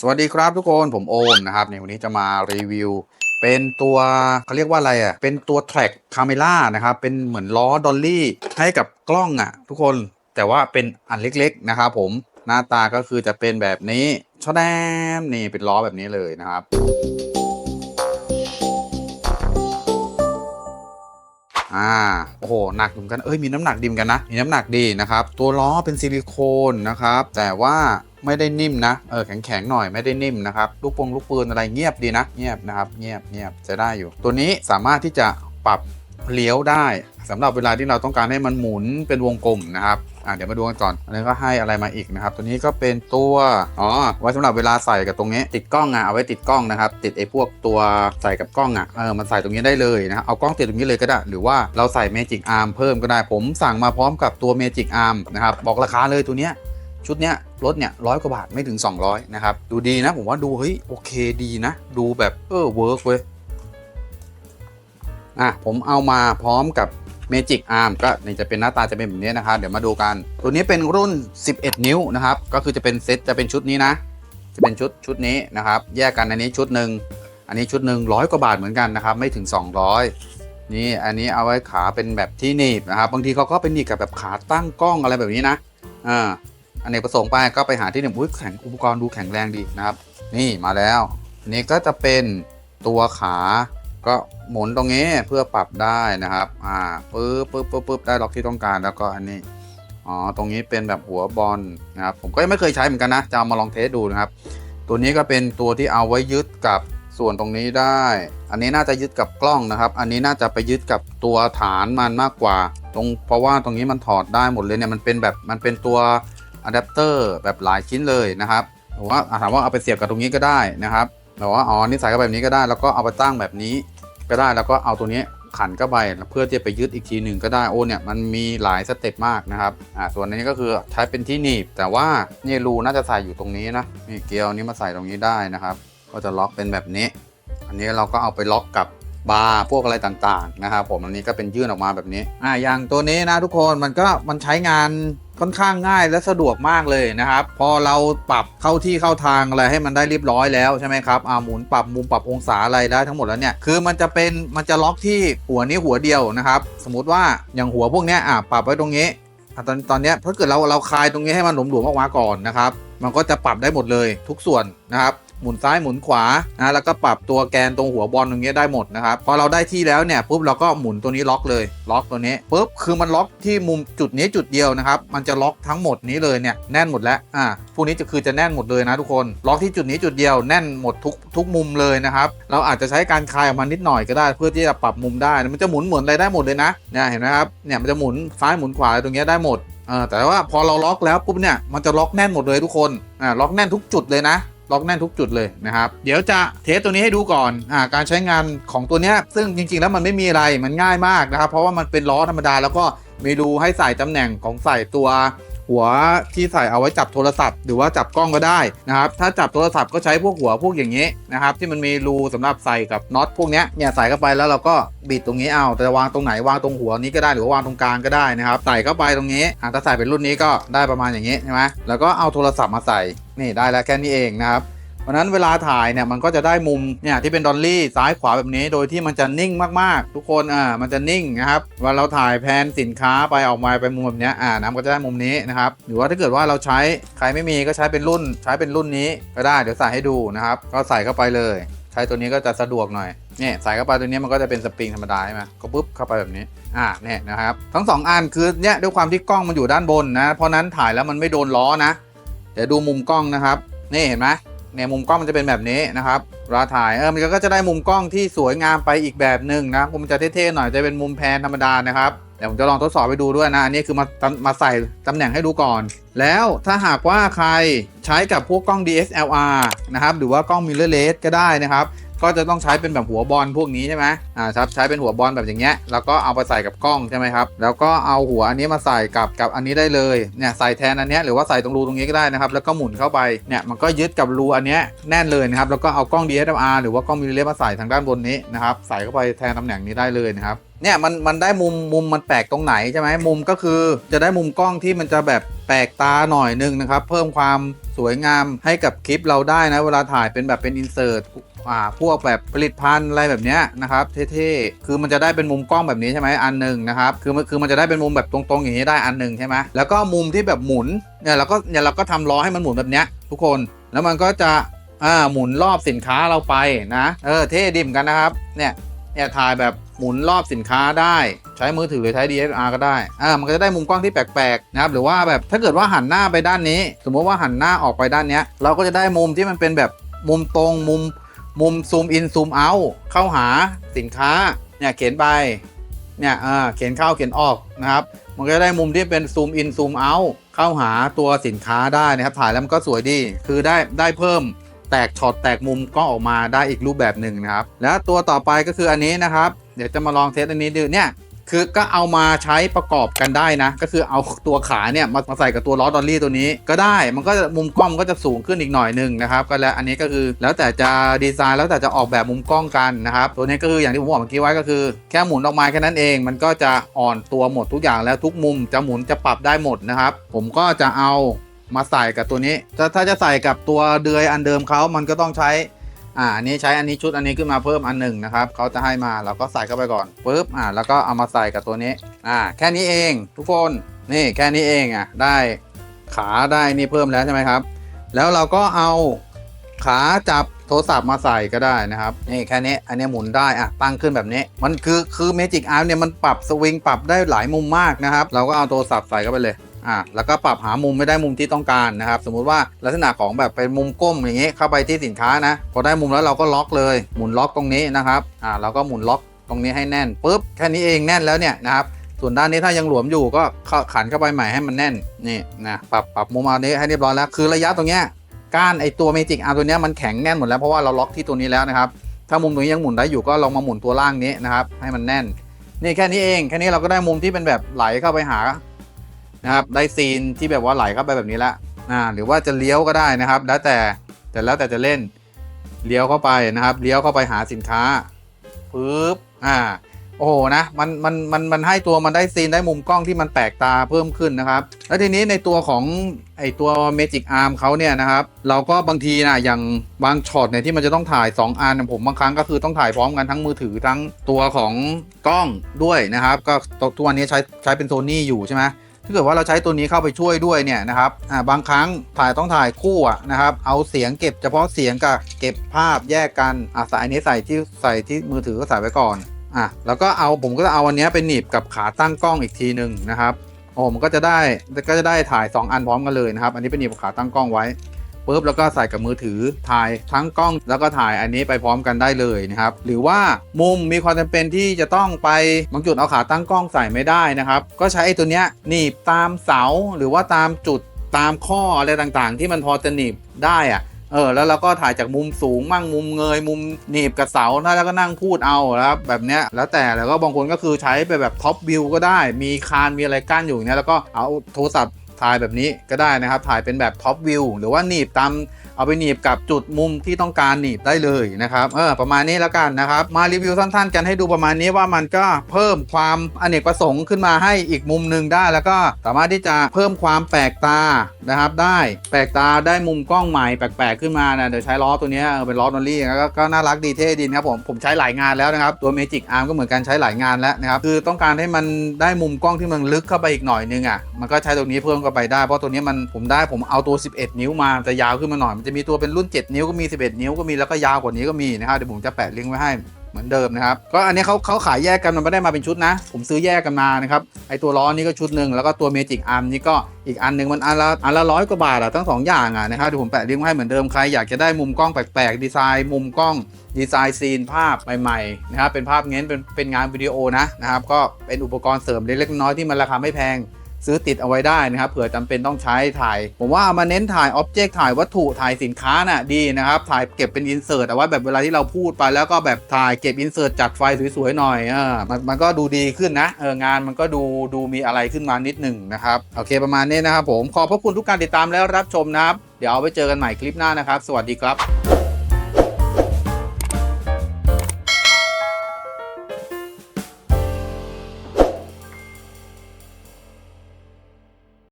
สวัสดีครับทุกคนผมโอมนะครับในวันนี้จะมารีวิว เป็นตัวเขาเรียกว่าอะไรอะเป็นตัวแทร็กคาเมล่านะครับเป็นเหมือนล้อดอลลี่ให้กับกล้องอะ ทุกคนแต่ว่าเป็นอันเล็กๆนะครับผมหน้าตาก็คือจะเป็นแบบนี้ชอแดมนี่เป็นล้อแบบนี้เลยนะครับ อ่าโอ้โหหนักเหมือนกันเอ้ยมีน้ำหนักดีเหมือนกันนะมีน้ำหนักดีนะครับตัวล้อเป็นซิลิโคนนะครับแต่ว่าไม่ได้นิ่มนะ เออแข็งๆหน่อยไม่ได้นิ่มนะครับ ลูกปงลูกปืนอะไรเงียบดีนะ เงียบนะครับ เงียบเงียบจะได้อยู่ ตัวนี้สามารถที่จะปรับ เลี้ยวได้สำหรับเวลาที่เราต้องการให้มันหมุนเป็นวงกลมนะครับอ่าเดี๋ยวมาดูกันก่อนอันนี้ก็ให้อะไรมาอีกนะครับ ตัวนี้ก็เป็นตัว อ๋อ ไว้สำหรับเวลาใส่กับตรงนี้ ติดกล้องอะ เอาไว้ติดกล้องนะครับ ติดไอ้พวกตัวใส่กับกล้องอะ เออ มันใส่ตรงนี้ได้เลยนะ เอากล้องติดตรงนี้เลยก็ได้ หรือว่าเราใส่ Magic Arm เพิ่มก็ได้ ผมสั่งมาพร้อมกับตัว Magic Arm นะครับ บอกราคาเลยตัวเนี้ย ชุดเนี้ยรถเนี่ยร้อยกว่าบาทไม่ถึง 200 นะครับ ดูดีนะ ผมว่าดู เฮ้ย โอเคดีนะ ดูแบบ เออ เวิร์กเว้ย อะผมเอามาพร้อมกับ Magic Arm ก็นี่จะเป็นหน้าตาจะเป็นแบบนี้นะครับ เดี๋ยวมาดูกัน ตัวนี้เป็นรุ่น 11 นิ้วนะครับ ก็คือจะเป็นเซตจะเป็นชุดนี้นะ จะเป็นชุดชุดนี้นะครับ แยกกันอันนี้ชุดหนึ่งอันนี้ชุดหนึ่งร้อยกว่าบาทเหมือนกันนะครับ ไม่ถึง 200 นี่อันนี้เอาไว้ขาเป็นแบบที่หนีบนะครับ บางทีเขาก็เป็นหนีบกับแบบขาตั้งกล้องอะไรแบบนี้นะอ่าอันนี้ประสงค์ไปก็ไปหาที่หนึ่งอุ้ยแข็งอุปกรณ์ดูแข็งแรงดีนะครับ นี่มาแล้วอันนี้ก็จะเป็นตัวขา ก็หมุนตรงนี้เพื่อปรับได้นะครับ อ่าปึ๊บปึ๊บปึ๊บปึ๊บได้ล็อกที่ต้องการแล้วก็อันนี้อ๋อตรงนี้เป็นแบบหัวบอลนะครับผมก็ยังไม่เคยใช้เหมือนกันนะจะเอามาลองเทสดูนะครับ ตัวนี้ก็เป็นตัวที่เอาไว้ยึดกับส่วนตรงนี้ได้ อันนี้น่าจะยึดกับกล้องนะครับ อันนี้น่าจะไปยึดกับตัวฐานมันมากกว่า ตรงเพราะว่าตรงนี้มันถอดได้หมดเลยเนี่ยมันเป็นแบบมันเป็นตัวอะแดปเตอร์แบบหลายชิ้นเลยนะครับผมว่าถามว่าเอาไปเสียบกับตรงนี้ก็ได้นะครับ แบบว่าอ๋อนี่ใส่เข้าไปแบบนี้ก็ได้ แล้วก็เอาไปตั้งแบบนี้ก็ได้แล้วก็เอาตัวนี้ขันเข้าไปเพื่อที่จะไปยึดอีกทีหนึ่งก็ได้โอ้เนี่ยมันมีหลายสเต็ปมากนะครับอ่าส่วนนี้ก็คือใช้เป็นที่หนีบ แต่ว่านี่รูน่าจะใส่อยู่ตรงนี้นะนี่เกลียวนี้มาใส่ตรงนี้ได้นะครับ ก็จะล็อกเป็นแบบนี้ อันนี้เราก็เอาไปล็อกกับบาร์พวกอะไรต่างๆนะครับผมอันนี้ก็เป็นยื่นออกมาแบบนี้อ่าอย่างตัวนี้นะทุกคนมันก็มันใช้งาน ค่อนข้างง่ายและสะดวกมากเลยนะครับ พอเราปรับเข้าที่เข้าทางอะไรให้มันได้เรียบร้อยแล้วใช่ไหมครับอ่าหมุนปรับมุมปรับองศาอะไรได้ทั้งหมดแล้วเนี่ยคือมันจะเป็นมันจะล็อกที่หัวนี้หัวเดียวนะครับ สมมติว่าอย่างหัวพวกเนี้ยอ่าปรับไว้ตรงนี้ตอนตอนเนี้ยถ้าเกิดเราเราคลายตรงนี้ให้มันหลวมๆออกมาก่อนนะครับ มันก็จะปรับได้หมดเลยทุกส่วนนะครับ หมุนซ้ายหมุนขวานะแล้วก็ปรับตัวแกนตรงหัวบอลตรงนี้ได้หมดนะครับพอเราได้ที่แล้วเนี่ยปุ๊บเราก็หมุนตัวนี้ล็อกเลยล็อกตัวนี้ปุ๊บคือมันล็อกที่มุมจุดนี้จุดเดียวนะครับมันจะล็อกทั้งหมดนี้เลยเนี่ยแน่นหมดแล้วอ่าพวกนี้จะคือจะแน่นหมดเลยนะทุกคนล็อกที่จุดนี้จุดเดียวแน่นหมดทุกทุกมุมเลยนะครับเราอาจจะใช้การคลายออกมานิดหน่อยก็ได้ เพื่อที่จะปรับมุมได้มันจะหมุนหมุนอะไรได้หมดเลยนะเนี่ยเห็นไหมครับเนี่ยมันจะหมุนซ้ายหมุนขวาตรงเนี้ยได้หมดเออแต่ว่าพอเราล็อกแล้วปุ๊บเนี่ยมันจะล็อกแน่นหมดเลยทุกคนอ่าล็อกแน่นทุกจุดเลยนะ ล็อกแน่นทุกจุดเลยนะครับ เดี๋ยวจะเทสตัวนี้ให้ดูก่อนอ่าการใช้งานของตัวเนี้ยซึ่งจริง ๆ แล้วมันไม่มีอะไรมันง่ายมากนะครับ เพราะว่ามันเป็นล้อธรรมดาแล้วก็มีรูให้ใส่ตำแหน่งของใส่ตัวหัวที่ใส่เอาไว้จับโทรศัพท์ หรือว่าจับกล้องก็ได้นะครับถ้าจับโทรศัพท์ก็ใช้พวกหัวพวกอย่างนี้นะครับที่มันมีรูสำหรับใส่กับน็อตพวกนี้เนี่ยใส่เข้าไปแล้วเราก็บิดตรงนี้เอาแต่วางตรงไหนวางตรงหัวนี้ก็ได้หรือว่าวางตรงกลางก็ได้นะครับใส่เข้าไปตรงนี้ถ้าใส่เป็นรุ่นนี้ก็ได้ประมาณอย่างนี้ใช่ไหมแล้วก็เอาโทรศัพท์มาใส่ นี่ได้แล้วแค่นี้เองนะครับเพราะนั้นเวลาถ่ายเนี่ยมันก็จะได้มุมเนี่ยที่เป็นดอลลี่ซ้ายขวาแบบนี้โดยที่มันจะนิ่งมากๆ ทุกคนอ่ามันจะนิ่งนะครับเวลาเราถ่ายแพนสินค้าไปออกมาไปมุมแบบนี้อ่าน้ำก็จะได้มุมนี้นะครับหรือว่าถ้าเกิดว่าเราใช้ใครไม่มีก็ใช้เป็นรุ่น ใช้เป็นรุ่นนี้ก็ได้เดี๋ยวใส่ให้ดูนะครับก็ใส่เข้าไปเลยใช้ตัวนี้ก็จะสะดวกหน่อยเนี่ยใส่เข้าไปตัวนี้มันก็จะเป็นสปริงธรรมดาใช่ไหมก็ปุ๊บเข้าไปแบบนี้ อ่าเนี่ยนะครับ ทั้งสองอันคือเนี่ยด้วยความที่กล้องมันอยู่ด้านบนนะ เพราะนั้นถ่ายแล้วมันไม่โดนล้อนะ ดี๋ยวดูมุมกล้องนะครับ นี่เห็นไหมเนี่ยมุมกล้องมันจะเป็นแบบนี้นะครับเราถ่ายเออมันก็จะได้มุมกล้องที่สวยงามไปอีกแบบหนึ่งนะมันจะเท่ๆหน่อยจะเป็นมุมแพนธรรมดานะครับเดี๋ยวผมจะลองทดสอบไปดูด้วยนะอันนี้คือมามาใส่ตำแหน่งให้ดูก่อน แล้วถ้าหากว่าใครใช้กับพวกกล้อง DSLR นะครับหรือว่ากล้อง mirrorless ก็ได้นะครับ ก็จะต้องใช้เป็นแบบหัวบอลพวกนี้ใช่ไหมอ่าครับใช้เป็นหัวบอลแบบอย่างเงี้ยแล้วก็เอาไปใส่กับกล้องใช่ไหมครับแล้วก็เอาหัวอันนี้มาใส่กับกับอันนี้ได้เลยเนี่ยใส่แทนอันเนี้ยหรือว่าใส่ตรงรูตรงนี้ก็ได้นะครับแล้วก็หมุนเข้าไปเนี่ยมันก็ยึดกับรูอันเนี้ยแน่นเลยนะครับแล้วก็เอากล้อง DSLR หรือว่ากล้องมิเรเลสมาใส่ทางด้านบนนี้นะครับใส่เข้าไปแทนตำแหน่งนี้ได้เลยนะครับเนี่ยมันมันได้มุมมุมมันแปลกตรงไหนใช่ไหมมุมก็คือจะได้มุมกล้องที่มันจะแบบแปลกตาหน่อยนึงนะครับ เพิ่มความสวยงามให้กับคลิปเราได้นะ เวลาถ่ายเป็นแบบเป็นอินเสิร์ต อ่าพวกแบบผลิตภัณฑ์อะไรแบบเนี้ยนะครับเท่ๆคือมันจะได้เป็นมุมกล้องแบบนี้ใช่ไหมอันหนึ่งนะครับคือมันคือมันจะได้เป็นมุมแบบตรงๆอย่างนี้ได้อันหนึ่งใช่ไหมแล้วก็มุมที่แบบหมุนเนี่ยเราก็เนี่ยเราก็ทำล้อให้มันหมุนแบบเนี้ยทุกคนแล้วมันก็จะอ่าหมุนรอบสินค้าเราไปนะเออเท่ดิมกันนะครับเนี่ยเนี่ยถ่ายแบบหมุนรอบสินค้าได้ใช้มือถือหรือใช้ DSLR ก็ได้ อ่า มันก็จะได้มุมกล้องที่แปลกๆนะครับ หรือว่าแบบถ้าเกิดว่าหันหน้าไปด้านนี้ สมมติว่าหันหน้าออกไปด้านเนี้ยเราก็จะได้มุมที่มันเป็นแบบมุมตรงมุม มุมซูมอินซูมเอาเข้าหาสินค้าเนี่ยเขียนไปเนี่ยเออเขียนเข้าเขียนออกนะครับ มันก็ได้มุมที่เป็นซูมอินซูมเอาเข้าหาตัวสินค้าได้นะครับ ถ่ายแล้วมันก็สวยดี คือได้ได้เพิ่มแตกช็อตแตกมุมก็ออกมาได้อีกรูปแบบหนึ่งนะครับ แล้วตัวต่อไปก็คืออันนี้นะครับ เดี๋ยวจะมาลองเทสอันนี้ดูเนี่ย คือก็เอามาใช้ประกอบกันได้นะ ก็คือเอาตัวขาเนี่ยมามาใส่กับตัวล้อดอลลี่ตัวนี้ก็ได้ มันก็มุมกล้องก็จะสูงขึ้นอีกหน่อยหนึ่งนะครับก็แล้วอันนี้ก็คือแล้วแต่จะดีไซน์แล้วแต่จะออกแบบมุมกล้องกันนะครับตัวนี้ก็คืออย่างที่ผมบอกเมื่อกี้ไว้ก็คือแค่หมุนออกมาแค่นั้นเอง มันก็จะอ่อนตัวหมดทุกอย่างแล้วทุกมุมจะหมุนจะปรับได้หมดนะครับ ผมก็จะเอามาใส่กับตัวนี้ ถ้าถ้าจะใส่กับตัวเดือยอันเดิมเขามันก็ต้องใช้ อ่าอันนี้ใช้อันนี้ชุดอันนี้ขึ้นมาเพิ่มอันหนึ่งนะครับเขาจะให้มาเราก็ใส่เข้าไปก่อนปุ๊บอ่าแล้วก็เอามาใส่กับตัวนี้อ่าแค่นี้เองทุกคนนี่แค่นี้เองอะได้ขาได้นี่เพิ่มแล้วใช่ไหมครับ แล้วเราก็เอาขาจับโทรศัพท์มาใส่ก็ได้นะครับนี่แค่นี้อันนี้หมุนได้อะตั้งขึ้นแบบนี้ มันคือคือเมจิกอาร์เนี่ยมันปรับสวิงปรับได้หลายมุมมากนะครับ เราก็เอาโทรศัพท์ใส่เข้าไปเลย อะแล้วก็ปรับหามุมไม่ได้มุมที่ต้องการนะครับ สมมุติว่าลักษณะของแบบเป็นมุมก้มอย่างนี้เข้าไปที่สินค้านะ พอได้มุมแล้วเราก็ล็อกเลยหมุนล็อกตรงนี้นะครับอ่าเราก็หมุนล็อกตรงนี้ให้แน่นปุ๊บแค่นี้เองแน่นแล้วเนี่ยนะครับส่วนด้านนี้ถ้ายังหลวมอยู่ก็ขันเข้าไปใหม่ให้มันแน่นนี่นะปรับปรับมุมเอานี้ให้เรียบร้อยแล้วคือระยะตรงเนี้ยก้านไอตัวเมจิกอาร์ตัวเนี้ยมันแข็งแน่นหมดแล้วเพราะว่าเราล็อกที่ตัวนี้แล้วนะครับถ้ามุมตรงนี้ยังหมุนได้อยู่ก็ลองมาหมุนตัวล่างนี้นะครับให้มันแน่น นี่แค่นี้เองแค่นี้เราก็ได้มุมที่เป็นแบบไหลเข้าไปหา นะครับได้ซีนที่แบบว่าไหลเข้าไปแบบนี้ละอ่าหรือว่าจะเลี้ยวก็ได้นะครับ แล้วแต่แต่แล้วแต่จะเล่นเลี้ยวเข้าไปนะครับ เลี้ยวเข้าไปหาสินค้าปึ๊บอ่าโอ้โหนะมันมันมันมันให้ตัวมันได้ซีนได้มุมกล้องที่มันแปลกตาเพิ่มขึ้นนะครับ แล้วทีนี้ในตัวของไอตัว Magic Arm เขาเนี่ยนะครับ เราก็บางทีนะอย่างบางช็อตเนี่ยที่มันจะต้องถ่าย 2อันผมบางครั้งก็คือต้องถ่ายพร้อมกันทั้งมือถือทั้งตัวของกล้องด้วยนะครับ ก็ทุกวันนี้ใช้ใช้เป็นโซนี่อยู่ใช่ไหม ถ้าเกิดว่าเราใช้ตัวนี้เข้าไปช่วยด้วยเนี่ยนะครับอ่าบางครั้งถ่ายต้องถ่ายคู่อะนะครับ เอาเสียงเก็บเฉพาะเสียงกับเก็บภาพแยกกันอะสายนี้ใส่ที่ใส่ที่มือถือก็ใส่ไว้ก่อนอะแล้วก็เอาผมก็จะเอาอันนี้ไปหนีบกับขาตั้งกล้องอีกทีหนึ่งนะครับโอ้มันก็จะได้ก็จะได้ถ่าย 2 อันพร้อมกันเลยนะครับ อันนี้เป็นหนีบกับขาตั้งกล้องไว้ ปุ๊บแล้วก็ใส่กับมือถือถ่ายทั้งกล้องแล้วก็ถ่ายอันนี้ไปพร้อมกันได้เลยนะครับหรือว่ามุมมีความจำเป็นที่จะต้องไปบางจุดเอาขาตั้งกล้องใส่ไม่ได้นะครับก็ใช้ไอ้ตัวเนี้ยหนีบตามเสาหรือว่าตามจุดตามข้ออะไรต่างๆ ที่มันพอจะหนีบได้อะเออแล้วเราก็ถ่ายจากมุมสูงมั่งมุมเงยมุมหนีบกับเสาแล้วก็นั่งพูดเอาครับแบบเนี้ยแล้วแต่แล้วก็บางคนก็คือใช้ไปแบบท็อปวิวก็ได้ มีคานมีอะไรกั้นอยู่เนี้ยแล้วก็เอาโทรศัพท์ ถ่ายแบบนี้ก็ได้นะครับ ถ่ายเป็นแบบท็อปวิวหรือว่าหนีบตาม เอาไปหนีบกับจุดมุมที่ต้องการหนีบได้เลยนะครับเออประมาณนี้แล้วกันนะครับ มารีวิวสั้นๆ กันให้ดูประมาณนี้ว่ามันก็เพิ่มความอเนกประสงค์ขึ้นมาให้อีกมุมหนึ่งได้ แล้วก็สามารถที่จะเพิ่มความแปลกตานะครับ ได้แปลกตาได้มุมกล้องใหม่แปลกๆขึ้นมานะเดี๋ยวใช้ล้อตัวนี้เป็นล้อดอลลี่ก็ก็น่ารักดีเท่ดีนะครับผมผมใช้หลายงานแล้วนะครับตัว Magic Arm ก็เหมือนกันใช้หลายงานแล้วนะครับคือต้องการให้มันได้มุมกล้องที่มันลึกเข้าไปอีกหน่อยนึงอะมันก็ใช้ตรงนี้เพิ่มเข้าไปได้เพราะตัวนี้มันผมได้ผมเอาตัว 11 นิ้วมาจะยาวขึ้นมาหน่อยมันจะมีตัวเป็นรุ่น 7 นิ้วก็มี 11 นิ้วก็มีแล้วก็ยาวกว่านี้ก็มีนะครับเดี๋ยวผมจะแปะลิงก์ไว้ให้เหมือนเดิมนะครับก็อันนี้เขาเขาขายแยกกันมันไม่ได้มาเป็นชุดนะ ผมซื้อแยกกันมานะครับไอตัวล้อนี่ก็ชุดหนึ่งแล้วก็ตัวเมจิกอาร์มนี่ก็อีกอันหนึ่งมันอันละอันละร้อยกว่าบาทอะทั้งสองอย่างอะนะครับเดี๋ยวผมแปะลิงก์ไว้ให้เหมือนเดิมใครอยากจะได้มุมกล้องแปลกๆดีไซน์ มุมกล้องดีไซน์ซีนภาพใหม่ๆนะครับเป็นภาพเง้นเป็นเป็นงานวิดีโอนะนะครับก็เป็นอุปกรณ์เสริมเล็กๆน้อยที่มันราคาไม่แพง ซื้อติดเอาไว้ได้นะครับเผื่อจำเป็นต้องใช้ถ่าย ผมว่าเอามาเน้นถ่ายอ็อบเจกต์ถ่ายวัตถุถ่ายสินค้าน่ะดีนะครับถ่ายเก็บเป็นอินเสิร์ตเอาไว้แบบเวลาที่เราพูดไปแล้วก็แบบถ่ายเก็บอินเสิร์ตจัดไฟสวยๆหน่อยเออมันมันก็ดูดีขึ้นนะเอองานมันก็ดูดูมีอะไรขึ้นมานิดหนึ่งนะครับโอเคประมาณนี้นะครับผมขอบพระคุณทุกการติดตามแล้วรับชมนะครับเดี๋ยวเอาไปเจอกันใหม่คลิปหน้านะครับ สวัสดีครับ